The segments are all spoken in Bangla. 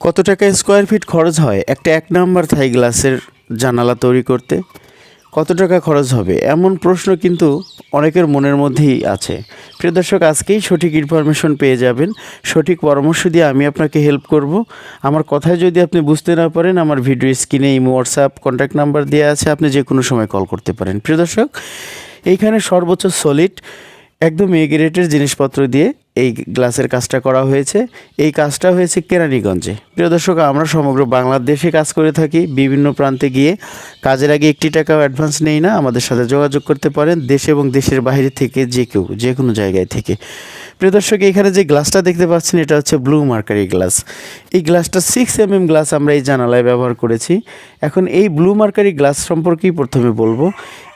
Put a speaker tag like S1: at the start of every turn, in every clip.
S1: কত টাকা স্কোয়ার ফিট খরচ হয়? একটা এক নাম্বার থাই গ্লাসের জানালা তৈরি করতে কত টাকা খরচ হবে? এমন প্রশ্ন কিন্তু অনেকের মনের মধ্যেই আছে। প্রিয় দর্শক, আজকেই সঠিক ইনফরমেশন পেয়ে যাবেন। সঠিক পরামর্শ দিয়ে আমি আপনাকে হেল্প করব। আমার কথায় যদি আপনি বুঝতে না পারেন, আমার ভিডিও স্ক্রিনে ইমো হোয়াটসঅ্যাপ কন্ট্যাক্ট নাম্বার দেওয়া আছে, আপনি যে কোনো সময় কল করতে পারেন। প্রিয় দর্শক, এইখানে সর্বোচ্চ সলিড একদম এ গ্রেডের জিনিসপত্র দিয়ে এই গ্লাসের কাজটা করা হয়েছে। এই কাজটা হয়েছে কেরানীগঞ্জে। প্রিয় দর্শক, আমরা সমগ্র বাংলাদেশে কাজ করে থাকি। বিভিন্ন প্রান্তে গিয়ে কাজের আগে একটি টাকাও অ্যাডভান্স নেই না। আমাদের সাথে যোগাযোগ করতে পারেন দেশ এবং দেশের বাইরে থেকে যে কেউ, যে কোনো জায়গায় থেকে। প্রিয় দর্শক, এখানে যে গ্লাসটা দেখতে পাচ্ছেন, এটা হচ্ছে ব্লু মার্কারি গ্লাস। এই গ্লাসটা সিক্স এম এম গ্লাস আমরা এই জানালায় ব্যবহার করেছি। এখন এই ব্লু মার্কারি গ্লাস সম্পর্কেই প্রথমে বলব।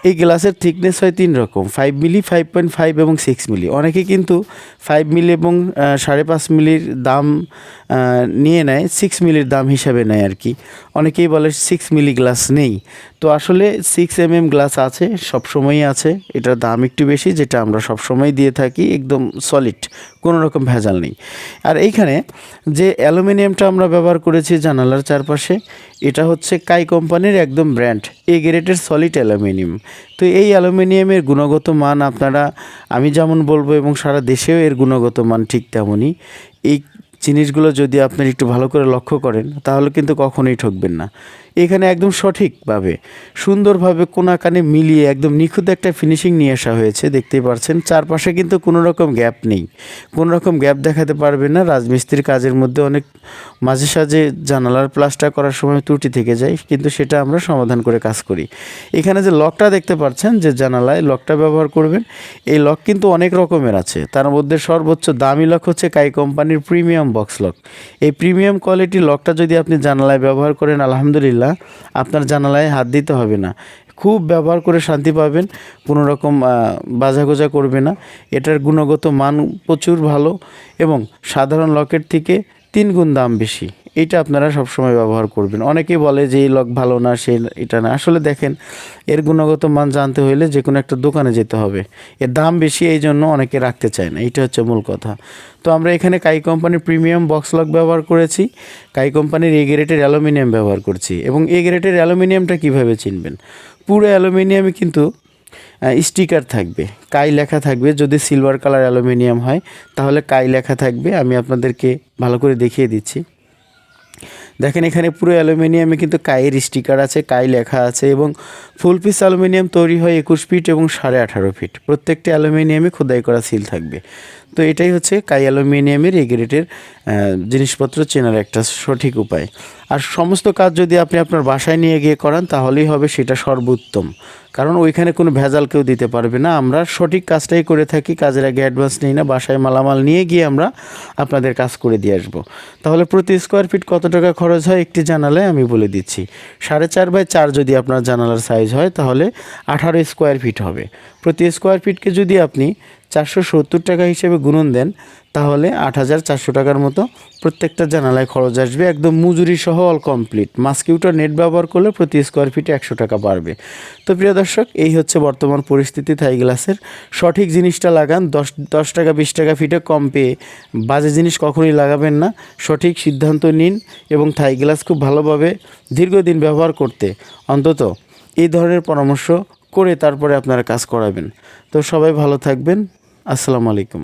S1: এই গ্লাসের থিকনেস হয় তিন রকম five milli five point five এবং সিক্স মিলি অনেকে কিন্তু ফাইভ মিলি এবং সাড়ে পাঁচ মিলির দাম নিয়ে নেয় সিক্স মিলির দাম হিসাবে নেয় আর কি। অনেকেই বলে সিক্স মিলি গ্লাস নেই। তো আসলে সিক্স এম এম গ্লাস আছে, সবসময়ই আছে। এটার দাম একটু বেশি, যেটা আমরা সবসময় দিয়ে থাকি, একদম সলিড কোনো রকম ভেজাল নেই। আর এইখানে যে অ্যালুমিনিয়ামটা আমরা ব্যবহার করেছি জানালার চারপাশে, এটা হচ্ছে কাই কোম্পানির একদম ব্র্যান্ড এ গ্রেডের সলিড অ্যালুমিনিয়াম। তো এই অ্যালুমিনিয়ামের গুণগত মান আপনারা, আমি যেমন বলব এবং সারা দেশেও এর গুণগত মান ঠিক তেমনই, এই জিনিসগুলো যদি আপনার একটু ভালো করে লক্ষ্য করেন, তাহলে কিন্তু কখনোই ঠকবেন না। এখানে একদম সঠিকভাবে, সুন্দরভাবে কোনাকানে মিলিয়ে একদম নিখুঁত একটা ফিনিশিং নিয়ে আসা হয়েছে, দেখতেই পাচ্ছেন চারপাশে কিন্তু কোনো রকম গ্যাপ নেই। কোনো রকম গ্যাপ দেখাতে পারবে না। রাজমিস্ত্রির কাজের মধ্যে অনেক মাঝে সাঝে জানালার প্লাস্টার করার সময় ত্রুটি থেকে যায়, কিন্তু সেটা আমরা সমাধান করে কাজ করি। এখানে যে লকটা দেখতে পাচ্ছেন, যে জানালায় লকটা ব্যবহার করবেন, এই লক কিন্তু অনেক রকমের আছে। তার মধ্যে সর্বোচ্চ দামি লক হচ্ছে কাই কোম্পানির প্রিমিয়াম বক্স লক এই প্রিমিয়াম কোয়ালিটির লকটা যদি আপনি জানালায় ব্যবহার করেন, আলহামদুলিল্লাহ আপনার জানালায় হাত দিতে হবে না। খুব ব্যবহার করে শান্তি পাবেন, কোনো রকম বাজাগোজা করবে না। এটার গুণগত মান প্রচুর ভালো এবং সাধারণ লকের থেকে তিন গুণ দাম বেশি। এটা আপনারা সবসময় ব্যবহার করবেন। অনেকেই বলে যে, এই লক ভালো না সে এটা না। আসলে দেখেন, এর গুণগত মান জানতে হলে যে কোনো একটা দোকানে যেতে হবে। এর দাম বেশি এই জন্য অনেকে রাখতে চায় না। এইটা হচ্ছে মূল কথা। তো আমরা এখানে কাই কোম্পানির প্রিমিয়াম বক্স লক ব্যবহার করেছি। কাই কোম্পানির এ গ্রেটের অ্যালুমিনিয়াম ব্যবহার করছি। এবং এ গ্রেটের অ্যালুমিনিয়ামটা কীভাবে চিনবেন? পুরো অ্যালুমিনিয়ামে কিন্তু স্টিকার থাকবে। কাই লেখা থাকবে, যদি সিলভার কালার অ্যালুমিনিয়াম হয়, তাহলে কাই লেখা থাকবে, আমি আপনাদেরকে ভালো করে দেখিয়ে দিচ্ছি। দেখেন এখানে পুরো অ্যালুমিনিয়ামে কিন্তু কায়ের স্টিকার আছে, কাই লেখা আছে এবং ফুল পিস অ্যালুমিনিয়াম তৈরি হয় একুশ ফিট এবং সাড়ে আঠারো ফিট প্রত্যেকটি অ্যালুমিনিয়ামে খোদাই করা সিল থাকবে। তো এটাই হচ্ছে কাই অ্যালুমিনিয়ামের এই গ্রেডের জিনিসপত্র চেনার একটা সঠিক উপায়। আর সমস্ত কাজ যদি আপনি আপনার বাসায় নিয়ে গিয়ে করান, তাহলেই হবে সেটা সর্বোত্তম। কারণ ওইখানে কোনো ভেজাল কেউ দিতে পারবে না। আমরা সঠিক কাজটাই করে থাকি, কাজের আগে অ্যাডভান্স নিই না, বাসায় মালামাল নিয়ে গিয়ে আমরা আপনাদের কাজ করে দিয়ে আসব। তাহলে প্রতি স্কোয়ার ফিট কত টাকা খরচ হয় একটি জানালে আমি বলে দিচ্ছি। সাড়ে চার বাই চার যদি আপনার জানালার সাইজ হয়, তাহলে আঠারো স্কোয়ার ফিট হবে। প্রতি স্কোয়ার ফিটকে যদি আপনি চারশো সত্তর টাকা হিসেবে গুণন দেন, তাহলে আট হাজার চারশো টাকার মতো প্রত্যেকটা জানালায় খরচ আসবে। একদম মজুরি সহ অল কমপ্লিট মাস্কিউটার নেট ব্যবহার করলে প্রতি স্কোয়ার ফিটে একশো টাকা বাড়বে। তো প্রিয় দর্শক, এই হচ্ছে বর্তমান পরিস্থিতি থাই গ্লাসের। সঠিক জিনিসটা লাগান, দশ দশ টাকা, বিশ টাকা ফিটে কম পেয়ে বাজে জিনিস কখনোই লাগাবেন না। সঠিক সিদ্ধান্ত নিন এবং থাই গ্লাস খুব ভালোভাবে দীর্ঘদিন ব্যবহার করতে। অন্তত এই ধরনের পরামর্শ করে তারপরে আপনারা কাজ করাবেন। তো সবাই ভালো থাকবেন। আসসালামু আলাইকুম।